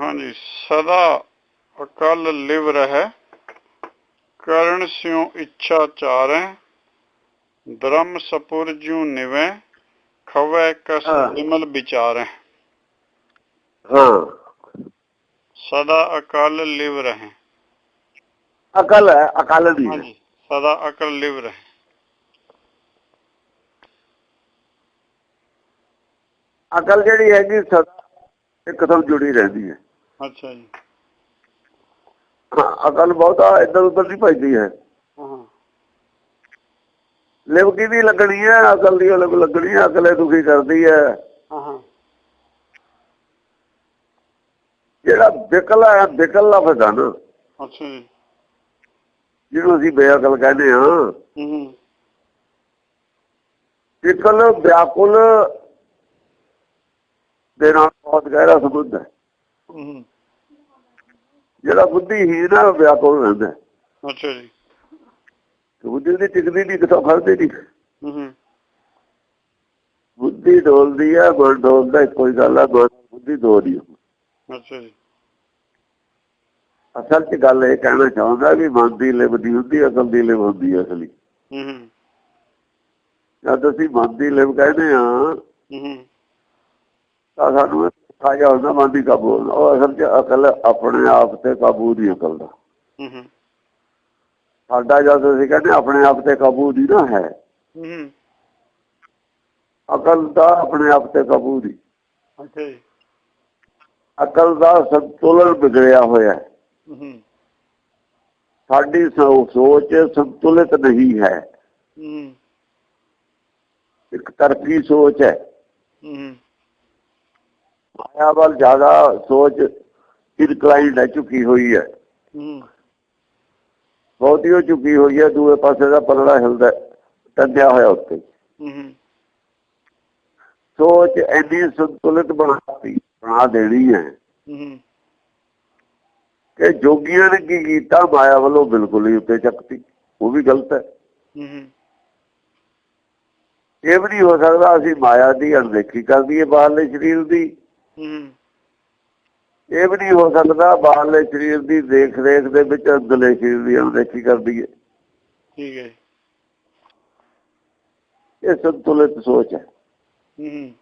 ਹਾਂਜੀ ਸਦਾ ਅਕਲ ਲਿਵ ਰਹਿ ਕਰਨ ਸਿਉ ਇੱਛਾ ਚਾਰੈ ਧਰਮ ਸਪੁਰ ਜਿਉ ਨਿਵੈ ਖਵੈ ਕਸ। ਨਿਮਲ ਵਿਚਾਰੈ। ਹਾਂ। ਸਦਾ ਅਕਲ ਲਿਵ ਰਹਿ। ਅਕਲ ਹੈ ਅਕਲ ਦੀ। ਹਾਂਜੀ ਸਦਾ ਅਕਲ ਲਿਵ ਰਹਿ। ਅਕਲ ਜਿਹੜੀ ਹੈਗੀ ਸਦਾ ਇੱਕ ਤੋਂ ਜੁੜੀ ਰਹਿੰਦੀ ਹੈ। ਅੱਛਾ ਜੀ। ਅਕਲ ਬਹੁਤਾ ਇੱਧਰ ਉੱਧਰ ਨਹੀਂ ਭਜਦੀ ਹੈ। ਲਿਵ ਦੀ ਲੱਗਣੀ ਹੈ? ਅਕਲ ਦੀ ਅਲੱਗ ਲੱਗਣੀ ਹੈ ਅਕਲੇ ਦੁਖੀ ਕਰਦੀ ਹੈ। ਜਿਹੜਾ ਵਿਕਲ ਹੈ ਵਿਕਲ ਲਫ਼ਜ਼ ਨਾ। ਅੱਛਾ ਜੀ। ਜਿਹਨੂੰ ਅਸੀਂ ਬੇਅਕਲ ਕਹਿੰਦੇ ਹਾਂ ਹੂੰ। ਵਿਕਲ ਵਿਆਕੁਲ ਦੇ ਨਾਲ ਬਹੁਤ ਗਹਿਰਾ ਸੰਬੰਧ ਹੂੰ। ਜਿਹੜਾ ਬੁੱਧੀਹੀਨ ਹੈ ਉਹ ਵਿਆਕੁਲ ਰਹਿੰਦਾ। ਹੈ। ਅੱਛਾ ਜੀ। ਤੇ ਬੁੱਧੀ ਦੀ ਟਿਕਦੀ ਨਹੀਂ ਕਿਥੋਂ ਫੜਦੀ ਨਹੀਂ। ਹੂੰ ਬੁੱਧੀ ਡੋਲਦੀ ਹੈ ਮਨ ਡੋਲਦਾ ਕੋਈ ਗੱਲ ਹੈ ਮਨ ਬੁੱਧੀ ਦੋ ਨਹੀਂ ਅੱਛਾ ਜੀ। ਅਸਲ 'ਚ ਗੱਲ ਇਹ ਕਹਿਣਾ ਚਾਹੁੰਦਾ ਵੀ ਮਨ ਦੀ ਲਿਵਦੀ ਹੁੰਦੀ ਅਕਲ ਦੀ ਲਿਵ ਹੁੰਦੀ ਹੈ ਅਸਲੀ। ਹੂੰ ਜਦ ਅਸੀਂ ਮਨ ਦੀ ਲਿਵ ਕਹਿੰਦੇ ਆ ਹੂੰ। ਤਾਂ ਸਾਨੂੰ ਇਹ ਖਾਇਆ ਹੁੰਦਾ ਮਨ ਦੀ ਕਾਬੂ। ਉਹ ਅਸਲ 'ਚ ਅਕਲ ਆਪਣੇ ਆਪ ਤੇ ਕਾਬੂ ਦੀ ਅਕਲ ਦਾ। ਸਾਡਾ ਜਦ ਅਸੀਂ ਕਹਿੰਦੇ ਆਪਣੇ ਆਪ ਤੇ ਕਾਬੂ ਦੀ ਨਾ ਹੈ। ਅਕਲ ਦਾ ਆਪਣੇ ਆਪ ਤੇ ਕਾਬੂ ਦੀ। ਅੱਛਾ ਜੀ। ਅਕਲ ਦਾ ਸੰਤੁਲਨ ਵਿਗੜਿਆ ਹੋਇਆ ਹੈ। ਸਾਡੀ ਸੋਚ ਸੰਤੁਲਿਤ ਨਹੀਂ ਹੈ। ਇੱਕ ਤਰਕੀ ਸੋਚ ਹੂੰ। ਮਾਇਆ ਵੱਲ ਜ਼ਿਆਦਾ ਸੋਚ ਇਨਕਲਾਈਨਡ ਹੈ ਝੁਕੀ ਹੋਈ ਹੈ। ਹੂੰ। ਬਹੁਤੀ ਹੋ ਚੁੱਕੀ ਹੋਈ ਹੈ ਦੂਏ ਪਾਸੇ ਦਾ ਪਲੜਾ ਹਿਲਦਾ ਟੰਗਿਆ ਹੋਇਆ ਉੱਤੇ। ਸੋਚ ਐਡੀ ਸੰਤੁਲਿਤ ਬਣਾਤੀ ਬਣਾ ਦੇਣੀ ਹੈ। ਕਿ ਜੋਗੀਆਂ ਨੇ ਕੀ ਕੀਤਾ ਮਾਇਆ ਵੱਲੋਂ ਬਿਲਕੁਲ ਹੀ ਉੱਤੇ ਚੱਕਤੀ। ਉਹ ਵੀ ਗਲਤ ਹੈ। ਇਹ ਵੀ ਨਹੀਂ ਹੋ ਸਕਦਾ ਅਸੀਂ ਮਾਇਆ ਦੀ ਅਣਦੇਖੀ ਕਰ ਦਈਏ ਬਾਹਰਲੇ ਸਰੀਰ ਦੀ। ਇਹ ਵੀ ਨਹੀਂ ਹੋ ਸਕਦਾ ਬਾਹਰਲੇ ਸਰੀਰ ਦੀ ਦੇਖ ਰੇਖ ਦੇ ਵਿੱਚ ਅੰਦਰਲੇ ਸਰੀਰ ਦੀ ਅਣਦੇਖੀ ਕਰ ਦਈਏ। ਠੀਕ ਹੈ। ਇਹ ਸੰਤੁਲਿਤ ਸੋਚ ਹੈ। ਹੂੰ।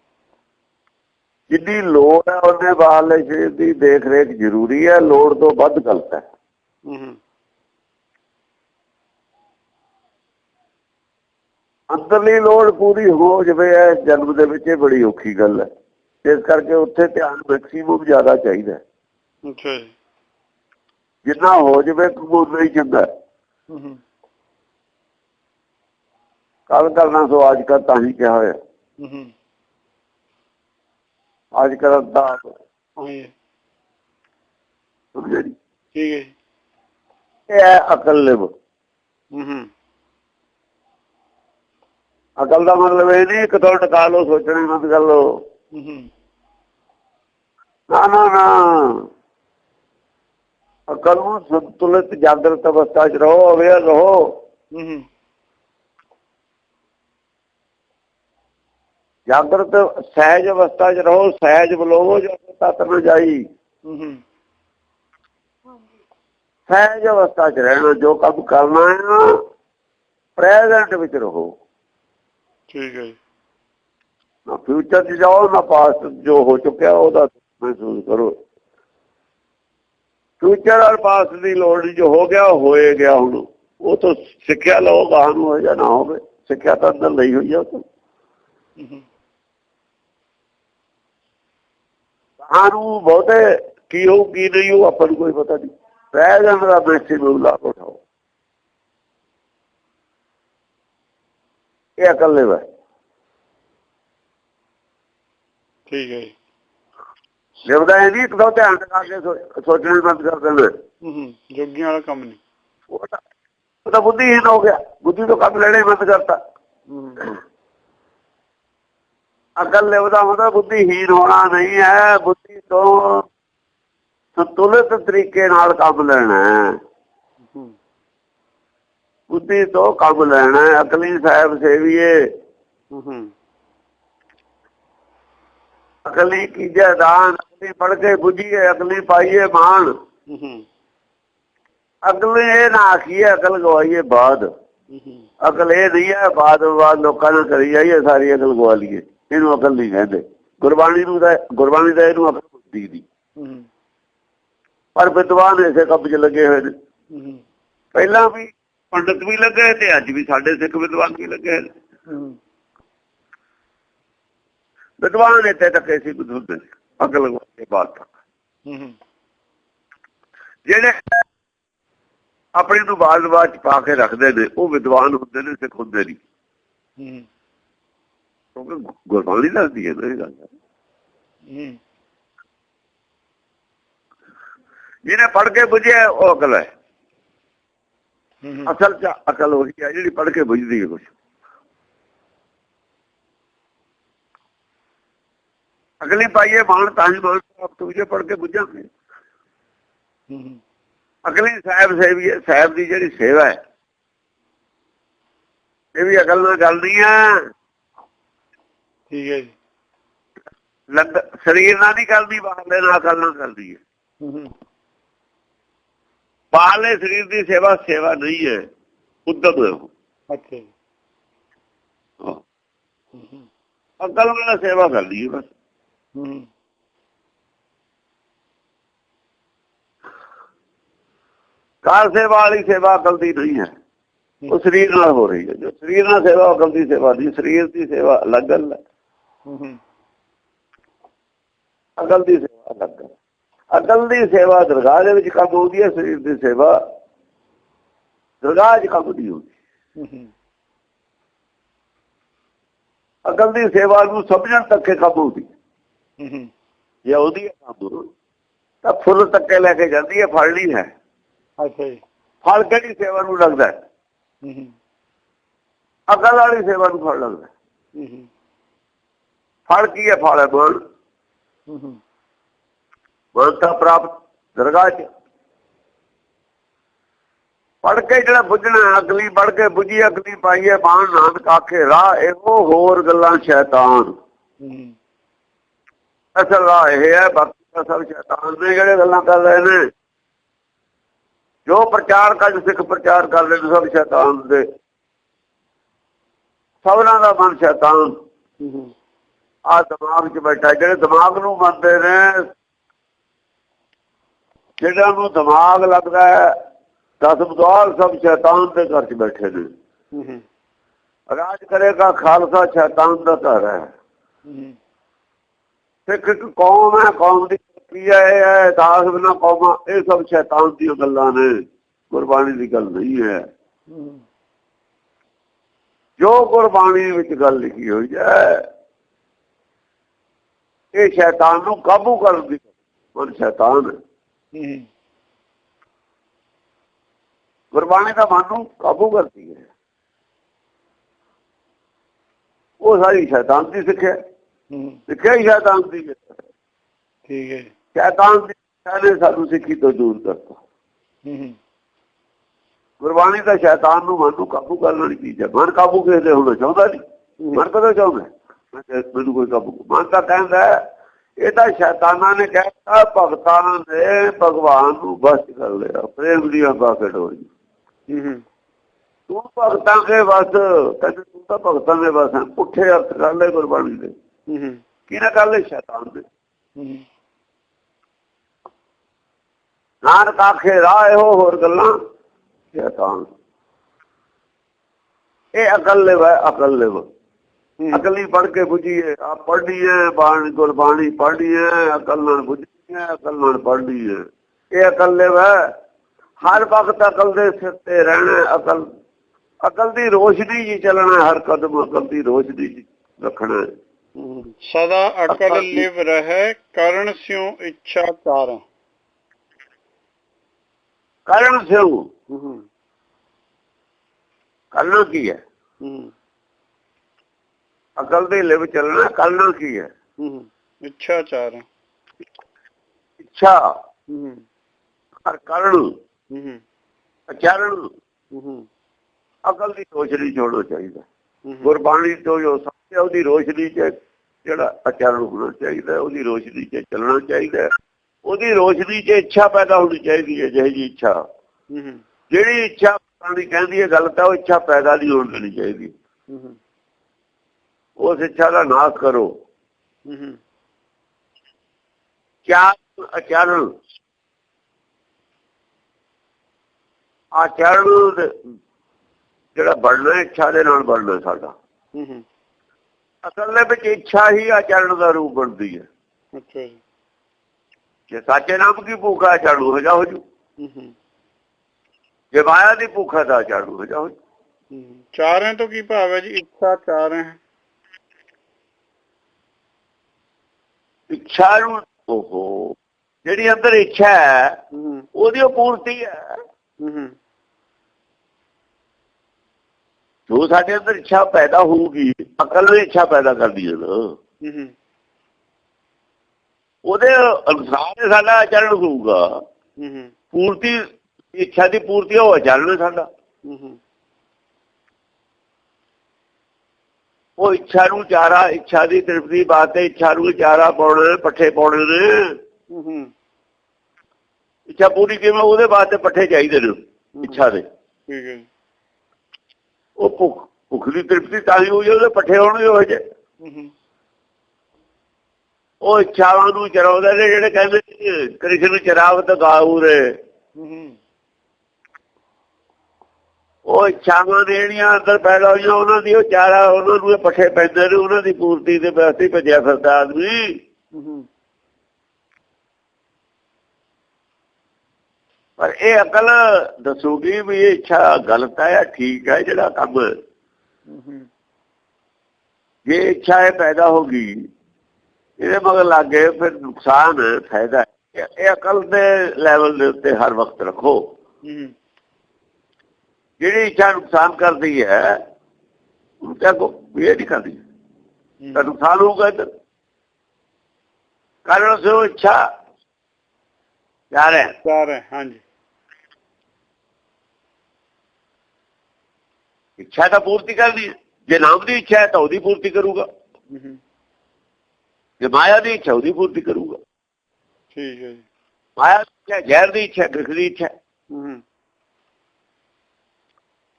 ਜਿੰਨੀ ਲੋੜ ਹੈ ਉਹਨੇ ਬਾਹਰਲੇ ਸਰੀਰ ਦੀ ਦੇਖ ਰੇਖ ਜ਼ਰੂਰੀ ਹੈ ਲੋੜ ਤੋਂ ਵੱਧ ਗਲਤ ਹੈ। ਹੂੰ ਅੰਦਰਲੀ ਲੋੜ ਪੂਰੀ ਹੋ ਜਵੇ ਇਸ ਜਨਮ ਦੇ ਵਿੱਚ ਇਹ ਬੜੀ ਔਖੀ ਗੱਲ ਹੈ। ਇਸ ਕਰਕੇ ਉੱਥੇ ਧਿਆਨ ਮੈਕਸਿਮਮ ਜ਼ਿਆਦਾ ਚਾਹੀਦਾ ਹੈ। ਅੱਛਾ ਜੀ। ਜਿੰਨਾ ਹੋ ਜਵੇ ਕਬੂਲ ਨਹੀਂ ਚੰਗਾ ਹੂੰ। ਕੱਲ ਕਰਨਾ ਸੋ ਅੱਜ ਕਰ ਤਾਂ ਹੀ ਕਿਹਾ ਹੋਇਆ। ਅੱਜ ਕਰਨ ਦਾ? ਠੀਕ ਹੈ ਇਹ ਅਕਲ ਲਿਵ ਅਕਲ ਦਾ ਮਤਲਬ ਇਹ ਨਹੀਂ ਕਿ ਤੋਂ ਟਕਾ ਲਓ ਸੋਚਣਾ ਕਰ ਲਓ। ਹੂੰ। ਨਾ ਨਾ ਨਾ। ਅਕਲ ਨੂੰ ਸੰਤੁਲਿਤ ਜਾਗਰਤ ਅਵਸਥਾ 'ਚ ਰਹੋ ਅਵੇਅਰ ਰਹੋ। ਹੂੰ ਜਾਗਰਤ ਸਹਿਜ ਅਵਸਥਾ 'ਚ ਰਹੋ ਸਹਿਜ ਬਲੋਵੋ ਜੋ ਤਤ ਨਾ ਜਾਈ। ਹੂੰ ਸਹਿਜ ਅਵਸਥਾ 'ਚ ਰਹਿਣਾ ਜੋ ਕੰਮ ਕਰਨਾ ਹੈ ਪ੍ਰੈਜ਼ੈਂਟ ਵਿੱਚ ਰਹੋ। ਠੀਕ ਹੈ ਨਾ ਫਿਊਚਰ 'ਚ ਜਾਓ ਨਾ ਪਾਸਟ ਜੋ ਹੋ ਚੁੱਕਿਆ ਉਹਦਾ ਮਹਿਸੂਸ ਕਰੋ। ਫਿਊਚਰ ਔਰ ਪਾਸਟ ਦੀ ਲੋੜ ਜੋ ਹੋ ਗਿਆ ਹੋਏ ਗਿਆ ਹੁਣ। ਉਹ ਤੋਂ ਸਿੱਖਿਆ ਲਓ ਗਾਹ ਨੂੰ ਹੋਏ ਜਾਂ ਨਾ ਹੋਵੇ, ਸਿੱਖਿਆ ਤਾਂ ਅੰਦਰ ਲਈ ਹੋਈ ਆ ਉਹ ਤੋਂ। ਬਹੁਤੇ ਕੀ ਹੋ ਕੀ ਨਹੀਂ ਹੋਊ, ਆਪਾਂ ਨੂੰ ਕੋਈ ਪਤਾ ਨਹੀਂ। ਪ੍ਰੈਜ਼ੈਂਟ ਦਾ ਮੈਕਸਿਮਮ ਲਾਭ ਉਠਾਓ। ਇਹ ਅਕਲ ਲੈਵਾ ਠੀਕ ਹੈ ਲਿਵਦਾ ਇਹ ਨਹੀਂ ਇੱਕ ਦੋ ਧਿਆਨ ਲਗਾ ਕੇ ਸੋਚਣਾ ਹੀ ਬੰਦ ਕਰ ਦਿੰਦੇ। ਹੂੰ ਜੋਗੀਆਂ ਵਾਲਾ ਕੰਮ ਨਹੀਂ ਉਹ ਤਾਂ ਉਹ ਤਾਂ ਬੁੱਧੀਹੀਨ ਹੋ ਗਿਆ। ਬੁੱਧੀ ਤੋਂ ਕੰਮ ਲੈਣੇ ਹੀ ਬੰਦ ਕਰਤਾ। ਹੂੰ। ਅਕਲ ਲਿਵਦਾ ਹੁੰਦਾ ਬੁੱਧੀਹੀਨ ਹੋਣਾ ਨਹੀਂ ਹੈ। ਬੁੱਧੀ ਤੋਂ ਸੰਤੁਲਿਤ ਤਰੀਕੇ ਨਾਲ ਕੰਮ ਲੈਣਾ ਹੈ। ਹੂੰ। ਬੁੱਧੀ ਤੋਂ ਕੰਮ ਲੈਣਾ ਹੈ। ਅਕਲੀ ਸਾਹਿਬ ਸੇਵੀਏ। ਹੂੰ ਅਕਲੀ ਕੀਜੈ ਦਾਨ। ਅਗਲੀ ਪੜ ਕੇ ਬੁੱਝੀਏ ਅਗਲੀ ਪਾਈਏ ਮਾਨ ਅਗਲੇ ਇਹ ਨਾ ਆਖੀਏ ਅਕਲ ਗਵਾਈਏ ਬਾਦ ਅਕਲ ਇਹ ਨਹੀਂ ਹੈ ਬਾਦ ਬਾਦ ਲੋਕਾਂ ਨਾਲ ਕਰੀ ਜਾਈਏ ਸਾਰੀ ਅਕਲ ਗਵਾ ਲਈਏ। ਇਹਨੂੰ ਅਕਲ ਨਹੀਂ ਕਹਿੰਦੇ। ਗੁਰਬਾਣੀ ਨੂੰ ਤਾਂ ਗੁਰਬਾਣੀ ਦਾ ਇਹਨੂੰ ਅਕਲ ਨਹੀਂ। ਹੂੰ ਪਰ ਵਿਦਵਾਨ ਇਸੇ ਕੰਮ 'ਚ ਲੱਗੇ ਹੋਏ ਨੇ। ਪਹਿਲਾਂ ਵੀ ਪੰਡਤ ਵੀ ਲੱਗੇ ਤੇ ਅੱਜ ਵੀ ਸਾਡੇ ਸਿੱਖ ਵਿਦਵਾਨ ਵੀ ਲੱਗੇ ਨੇ। ਵਿਦਵਾਨ ਇੱਥੇ ਤੱਕ ਐਸੀ ਕੁਝ ਹੁੰਦੇ ਨੇ। ਅਕਲ ਗਵਾ ਕੇ ਬਾਤ ਤੱਕ ਹੂੰ ਜਿਹੜੇ ਆਪਣੇ ਨੂੰ ਬਾਜ਼-ਬਾਜ਼ ਚ ਪਾ ਕੇ ਰੱਖਦੇ ਨੇ ਉਹ ਵਿਦਵਾਨ ਹੁੰਦੇ ਨੇ ਸਿੱਖ ਹੁੰਦੇ ਨਹੀਂ। ਹੂੰ ਕਿਉਂਕਿ ਗੁਰਬਾਣੀ ਦੱਸਦੀ ਹੈ ਇਹ ਗੱਲ। ਹੂੰ। ਜਿਹਨੇ ਪੜ ਕੇ ਬੁਝਿਆ ਉਹ ਅਕਲ ਹੈ। ਹੂੰ ਅਸਲ ਚ ਅਕਲ ਉਹੀ ਹੈ ਜਿਹੜੀ ਪੜ ਕੇ ਬੁਝਦੀ ਹੈ ਕੁਝ ਅਗਲੀ ਪਾਈਏ ਬਾਣ ਤਾਂ ਹੀ ਪ੍ਰਾਪਤ ਹੋ ਜੇ ਪੜ ਕੇ ਬੁਝਾਂਗੇ ਹੂੰ ਅਗਲੀ ਸਾਹਿਬ ਸੇਵੀ ਸਾਹਿਬ ਦੀ ਜਿਹੜੀ ਸੇਵਾ ਹੈ। ਇਹ ਵੀ ਅਕਲ ਨਾਲ ਗੱਲ ਨਹੀਂ ਹੈ। ਠੀਕ ਹੈ ਜੀ। ਲੰਗ ਸਰੀਰ ਨਾਲ ਨਹੀਂ ਕਰਦੀ ਬਾਹਰਲੇ ਨਾਲ ਅਕਲ ਨਾਲ ਕਰਦੀ ਹੈ। ਹੂੰ ਬਾਹਰਲੇ ਸਰੀਰ ਦੀ ਸੇਵਾ ਸੇਵਾ ਨਹੀਂ ਹੈ। ਉਦਮ ਹੈ। ਅੱਛਾ ਅਕਲ ਨਾਲ ਸੇਵਾ ਕਰਦੀ ਹੈ ਬਸ। ਹੂੰ। ਕਾਰ ਸੇਵਾ ਵਾਲੀ ਸੇਵਾ ਅਕਲ ਦੀ ਨਹੀਂ ਹੈ। ਉਹ ਸਰੀਰ ਨਾਲ ਹੋ ਰਹੀ ਹੈ। ਜੋ ਸਰੀਰ ਨਾਲ ਸੇਵਾ ਅਕਲ ਦੀ ਸੇਵਾ ਦੀ ਸਰੀਰ ਦੀ ਸੇਵਾ ਅਲੱਗ ਹੈ। ਹੂੰ ਅਕਲ ਦੀ ਸੇਵਾ ਅਲੱਗ ਹੈ। ਅਕਲ ਦੀ ਸੇਵਾ ਦਰਗਾਹ ਦੇ ਵਿੱਚ ਕੰਮ ਆਉਂਦੀ ਹੈ ਸਰੀਰ ਦੀ ਸੇਵਾ ਦਰਗਾਹ 'ਚ ਕੰਮ ਨਹੀਂ ਹੁੰਦੀ ਹੂੰ ਅਕਲ ਦੀ ਸੇਵਾ ਨੂੰ ਸਮਝਣ ਤੱਕ ਕੰਮ ਆਉਂਦੀ ਹੈ। ਹੂੰ ਜੇ ਤਾਂ ਫੁੱਲ ਤੱਕੇ ਲੈ ਕੇ ਜਾਂਦੀ ਹੈ ਫੜ ਲਈ ਹੈ। ਅੱਛਾ ਜੀ। ਫਲ ਕਿਹੜੀ ਸੇਵਾ ਨੂੰ ਲੱਗਦਾ ਹੈ? ਅਕਲ ਵਾਲੀ ਸੇਵਾ ਨੂੰ ਫਲ ਲੱਗਦਾ ਫਲ ਕੀ ਹੈ? ਫਲ ਹੈ ਬੋਲ। ਹੂੰ ਮਨਤਾ ਪ੍ਰਾਪਤ ਦਰਗਾਹ ਚ। ਪੜ ਕੇ ਜਿਹੜਾ ਬੁੱਝਣਾ ਅਗਲੀ ਪੜ ਕੇ ਬੁੱਝੀ ਅਗਲੀ ਪਾਈਏ ਬਾਣ ਨਾਨਕ ਆਖੇ ਰਾਹ ਇਹੋ ਹੋਰ ਗੱਲਾਂ ਸ਼ੈਤਾਨ। ਹੂੰ ਅਸਲ ਰਾਹ ਇਹ ਹੈ ਬਾਕੀ ਤਾਂ ਸਭ ਸ਼ੈਤਾਨ ਨੇ ਜਿਹੜੇ ਗੱਲਾਂ ਕਰ ਰਹੇ ਨੇ। ਜੋ ਪ੍ਰਚਾਰ ਕਰ ਸਿੱਖ ਪ੍ਰਚਾਰ ਕਰ ਰਹੇ ਨੇ ਸਭ ਸ਼ੈਤਾਨ ਦੇ। ਸਭਨਾਂ ਦਾ ਮਨ ਸ਼ੈਤਾਨ। ਆ ਦਿਮਾਗ 'ਚ ਬੈਠਾ ਜਿਹੜੇ ਦਿਮਾਗ ਨੂੰ ਮੰਨਦੇ ਨੇ ਜਿਹੜਾ ਨੂੰ ਦਿਮਾਗ ਲੱਗਦਾ ਹੈ ਦਸ ਬਦੌਲ ਸਭ ਸ਼ੈਤਾਨ ਦੇ ਘਰ 'ਚ ਬੈਠੇ ਨੇ। ਰਾਜ ਕਰੇਗਾ ਖਾਲਸਾ ਸ਼ੈਤਾਨ ਦਾ ਘਰ ਹੂੰ। ਸਿੱਖ ਇੱਕ ਕੌਮ ਹੈ ਕੌਮ ਦੀ ਕੀ ਹੈ ਦਾਸ ਬਿਨਾ ਕੌਮਾਂ ਇਹ ਸਭ ਸ਼ੈਤਾਨ ਦੀਆਂ ਗੱਲਾਂ ਨੇ। ਗੁਰਬਾਣੀ ਦੀ ਗੱਲ ਨਹੀਂ ਹੈ। ਜੋ ਗੁਰਬਾਣੀ ਵਿੱਚ ਗੱਲ ਲਿਖੀ ਹੋਈ ਹੈ ਇਹ ਸ਼ੈਤਾਨ ਨੂੰ ਕਾਬੂ ਕਰਨ ਦੀ ਮਨ ਸ਼ੈਤਾਨ ਹੈ। ਗੁਰਬਾਣੀ ਦਾ ਮਨ ਨੂੰ ਕਾਬੂ ਕਰਦੀ ਹੈ। ਉਹ ਸਾਰੀ ਸ਼ੈਤਾਨ ਦੀ ਸਿੱਖਿਆ ਸਿੱਖਿਆ ਹੀ ਸ਼ੈਤਾਨ ਦੀ। ਠੀਕ ਹੈ ਸ਼ੈਤਾਨ ਦੀ ਨੇ ਸਾਨੂੰ ਸਿੱਖੀ ਤੋਂ ਦੂਰ ਕਰਤਾ। ਹੂੰ ਗੁਰਬਾਣੀ ਦਾ ਸ਼ੈਤਾਨ ਨੂੰ ਮਨ ਨੂੰ ਕਾਬੂ ਕਰਨ ਵਾਲੀ ਚੀਜ਼ ਹੈ। ਮਨ ਕਾਬੂ ਕਿਸੇ ਦੇ ਹੋਣਾ ਚਾਹੁੰਦਾ ਨਹੀਂ। ਮਨ ਕਦੋਂ ਚਾਹੁੰਦਾ ਮੈਨੂੰ ਕੋਈ ਕਾਬੂ ਮਨ ਤਾਂ ਕਹਿੰਦਾ ਇਹ ਤਾਂ ਸ਼ੈਤਾਨਾਂ ਨੇ ਕਹਿਤਾ ਭਗਤਾਂ ਨੇ ਭਗਵਾਨ ਨੂੰ ਬਸ ਕਰ ਲਿਆ। ਪ੍ਰੇਮ ਦੀਆਂ ਬਾਕਟ ਹੂੰ ਤੂੰ ਭਗਤਾਂ ਦੇ ਬਸ ਕਹਿੰਦੇ ਤੂੰ ਤਾਂ ਭਗਤਾਂ ਦੇ ਬਸ ਹੈ। ਪੁੱਠੇ ਅਰਥ ਕਰ ਲੈ ਗੁਰਬਾਣੀ ਦੇ। ਹੂੰ। ਕਿਹਨਾਂ ਕਰ ਲੈ ਸ਼ੈਤਾਨ ਦੇ। ਨਾਨਕ ਆਖੇ ਰਾਹ ਇਹੋ ਹੋਰ ਗੱਲਾਂ ਸ਼ੈਤਾਨ। ਇਹ ਅਕਲ ਲੈ ਵਾ ਅਕਲ ਲੈ ਵਾ ਅਕਲ ਹੀ ਪੜ ਕੇ ਬੁਝੀਏ ਆ ਪੜ੍ਹਨੀ ਹੈ ਬਾਣੀ ਗੁਰਬਾਣੀ ਪੜ੍ਹਨੀ ਹੈ ਅਕਲ ਨਾਲ ਬੁਝਣੀ ਹੈ ਅਕਲ ਨਾਲ ਪੜ੍ਹਨੀ ਹੈ ਇਹ ਅਕਲ ਲੈ ਵਾ ਹਰ ਵਕਤ ਅਕਲ ਦੇ ਸਿਰ ਤੇ ਰਹਿਣਾ ਅਕਲ ਅਕਲ ਦੀ ਰੋਸ਼ਨੀ ਜੀ ਚੱਲਣਾ ਹਰ ਕਦਮ ਅਕਲ ਦੀ ਰੋਸ਼ਨੀ ਜੀ ਰੱਖਣਾ ਸਦਾ ਅਕਲ ਲਿਵ ਰਹਿ ਕਰਨ ਸਿਉ ਇੱਛਾ ਚਾਰ। ਕਰਨ ਸਿਉ। ਕਰਨਾ ਕੀ ਹੈ? ਅਕਲ ਦੇ ਲਿਵ ਚੱਲਣਾ ਕਰਨਾ ਕੀ ਹੈ? ਇੱਛਾ ਚਾਰ। ਇੱਛਾ। ਹਰ ਕਰਨ। ਹੂੰ। ਅਕਲ ਦੀ ਰੋਸ਼ਨੀ ਛੋੜੋ ਚਾਹੀਦਾ। ਗੁਰਬਾਣੀ ਤੋਂ ਜੋ ਸਮਝਿਆ ਉਹਦੀ ਰੋਸ਼ਨੀ ਚ ਜਿਹੜਾ ਆਚਰਣ ਹੋਣਾ ਚਾਹੀਦਾ ਉਹਦੀ ਰੋਸ਼ਨੀ 'ਚ ਚੱਲਣਾ ਚਾਹੀਦਾ ਉਹਦੀ ਰੋਸ਼ਨੀ 'ਚ ਇੱਛਾ ਪੈਦਾ ਹੋਣੀ ਚਾਹੀਦੀ ਹੈ ਜਿਹੀ ਜੀ ਇੱਛਾ। ਜਿਹੜੀ ਇੱਛਾ ਪਾਣੀ ਕਹਿੰਦੀ ਹੈ ਗਲਤ ਹੈ ਉਹ ਇੱਛਾ ਪੈਦਾ ਨਹੀਂ ਹੋਣ ਦੇਣੀ ਚਾਹੀਦੀ। ਉਸ ਇੱਛਾ ਦਾ ਨਾਸ਼ ਕਰੋ। ਕਿਆ ਆਚਰਣ ਆਚਰਣ ਦੇ- ਜਿਹੜਾ ਬਣਨਾ ਇੱਛਾ ਦੇ ਨਾਲ ਬਣਨਾ ਸਾਡਾ। ਹੂੰ ਹੂੰ। ਅਸਲ ਦੇ ਵਿੱਚ ਇੱਛਾ ਹੀ ਆਚਰਣ ਦਾ ਰੂਪ ਬਣਦੀ ਹੈ। ਅੱਛਾ ਜੀ। ਜੇ ਸਾਚੇ ਨਾਮ ਕੀ ਭੁੱਖਾ ਆਚਰਣ ਹੋ ਜਾ ਹੋ ਜੂ। ਜੇ ਮਾਇਆ ਦੀ ਭੁੱਖਾ ਦਾ ਆਚਰਣ ਹੋ ਜਾ ਹੋ। ਚਾਰਾਂ ਤੋਂ ਕੀ ਭਾਵ ਹੈ ਜੀ? ਇੱਛਾ ਚਾਰ ਹੈ। ਇੱਛਾ ਨੂੰ ਓਹੋ। ਜਿਹੜੀ ਅੰਦਰ ਇੱਛਾ ਹੈ ਉਹਦੀ ਉਹ ਪੂਰਤੀ ਹੈ ਹੂੰ ਹੂੰ ਜੋ ਸਾਡੇ ਅੰਦਰ ਇੱਛਾ ਪੈਦਾ ਹੋਊਗੀ ਅਕਲ ਨੇ ਇੱਛਾ ਪੈਦਾ ਕਰਦੀ ਹੈ ਨਾ। ਹੂੰ ਹੂੰ। ਉਹਦੇ ਅਨੁਸਾਰ ਹੀ ਸਾਡਾ ਆਚਰਣ ਹੋਊਗਾ। ਹੂੰ ਹੂੰ। ਪੂਰਤੀ ਇੱਛਾ ਦੀ ਪੂਰਤੀ ਉਹ ਆਚਰਣ ਹੈ ਸਾਡਾ। ਹੂੰ ਹੂੰ। ਉਹ ਇੱਛਾ ਨੂੰ ਚਾਰਾ ਇੱਛਾ ਦੀ ਤ੍ਰਿਪਤੀ ਬਾਤੇ ਇੱਛਾ ਨੂੰ ਚਾਰਾ ਪਾਉਣਾ ਪੱਠੇ ਪਾਉਣੇ ਨੇ ਹੂੰ ਹੂੰ। ਇੱਛਾ ਪੂਰੀ ਕਿਵੇਂ ਉਹਦੇ ਵਾਸਤੇ ਪੱਠੇ ਚਾਹੀਦੇ ਨੇ ਇੱਛਾ ਦੇ। ਠੀਕ ਹੈ ਉਹ ਭੁੱਖ ਭੁੱਖ ਦੀ ਤ੍ਰਿਪਤੀ ਤਾਂ ਹੀ ਹੋਈ ਉਹਦੇ ਪੱਠੇ ਹੋਣਗੇ ਉਹ ਜੇ ਉਹ ਇੱਛਾਵਾਂ ਨੂੰ ਚਰਾਉਂਦੇ ਨੇ ਜਿਹੜੇ ਕਹਿੰਦੇ ਨੇ, ਕ੍ਰਿਸ਼ਨ ਚਰਾਵਤ ਗਾਉ ਰੇ ਹੂੰ ਹੂੰ। ਉਹ ਨੇ ਜਿਹੜੀਆਂ ਅੰਦਰ ਪੈਦਾ ਹੋਈਆਂ ਉਹਨਾਂ ਦੀ ਉਹ ਚਾਰਾ ਉਹਨਾਂ ਨੂੰ ਪੱਠੇ ਪੈਂਦੇ ਨੇ ਉਹਨਾਂ ਦੀ ਪੂਰਤੀ ਦੇ ਵਾਸਤੇ ਭੱਜਿਆ ਫਿਰਦਾ ਆਦਮੀ ਹੂੰ ਹੂੰ ਪਰ ਇਹ ਅਕਲ ਦੱਸੂਗੀ ਵੀ ਇਹ ਇੱਛਾ ਗਲਤ ਹੈ ਜਾਂ ਠੀਕ ਹੈ ਜਿਹੜਾ ਕੰਮ। ਜੇ ਇੱਛਾ ਇਹ ਪੈਦਾ ਹੋ ਗਈ ਇਹਦੇ ਮਗਰ ਲੱਗ ਗਏ ਫਿਰ ਨੁਕਸਾਨ ਫਾਇਦਾ। ਇਹ- ਅਕਲ ਦੇ ਲੈਵਲ ਦੇ ਉੱਤੇ ਹਰ ਵਕਤ ਰੱਖੋ। ਜਿਹੜੀ ਇੱਛਾ ਨੁਕਸਾਨ ਕਰਦੀ ਹੈ ਉਹ ਕੋ ਇਹ ਨਹੀਂ ਕਰਦੀ। ਤਾਂ ਨੁਕਸਾਨ ਹੋਊਗਾ ਇੱਧਰ ਕਾਰਨ ਸੋ ਇੱਛਾ ਯਾਰ ਹੈ ਚਾਰ ਹੈ ਹਾਂਜੀ। ਇੱਛਾ ਤਾਂ ਪੂਰਤੀ ਕਰਦੀ ਜੇ ਨਾਮ ਦੀ ਇੱਛਾ ਹੈ ਤਾਂ ਉਹਦੀ ਪੂਰਤੀ ਕਰੂਗਾ। ਜੇ ਮਾਇਆ ਦੀ ਇੱਛਾ ਉਹਦੀ ਪੂਰਤੀ ਕਰੂਗਾ। ਠੀਕ ਹੈ ਜੀ। ਮਾਇਆ ਦੀ ਇੱਛਾ ਜ਼ਹਿਰ ਦੀ ਇੱਛਾ ਗ੍ਰਖ ਦੀ ਇੱਛਾ ਹੂੰ। ਹੂੰ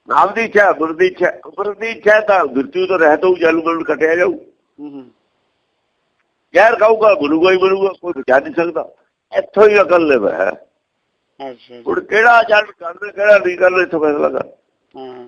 ਨਾਮ ਦੀ ਇੱਛਾ ਗੁਰ ਦੀ ਇੱਛਾ ਗੁਰ ਦੀ ਇੱਛਾ ਤਾਂ ਮ੍ਰਿਤੂ ਤੋਂ ਰਹਿਤ ਹੋਊ ਜਲ ਮਨ ਕਟਿਆ ਜਾਊ। ਜ਼ਹਿਰ ਖਾਊਗਾ ਗੁਰੂਗਾ ਹੀ ਬਣੂਗਾ ਕੋਈ ਬਚਾ ਨਹੀਂ ਸਕਦਾ। ਇੱਥੋਂ ਹੀ ਅਕਲ ਲੈ ਹੈ ਅੱਛਾ ਕਿਹੜਾ ਆਚਰਣ ਕਰਨਾ ਕਿਹੜਾ ਨਹੀਂ ਕਰਨਾ ਇੱਥੋਂ ਫੈਸਲਾ ਕਰ। ਹਾਂ।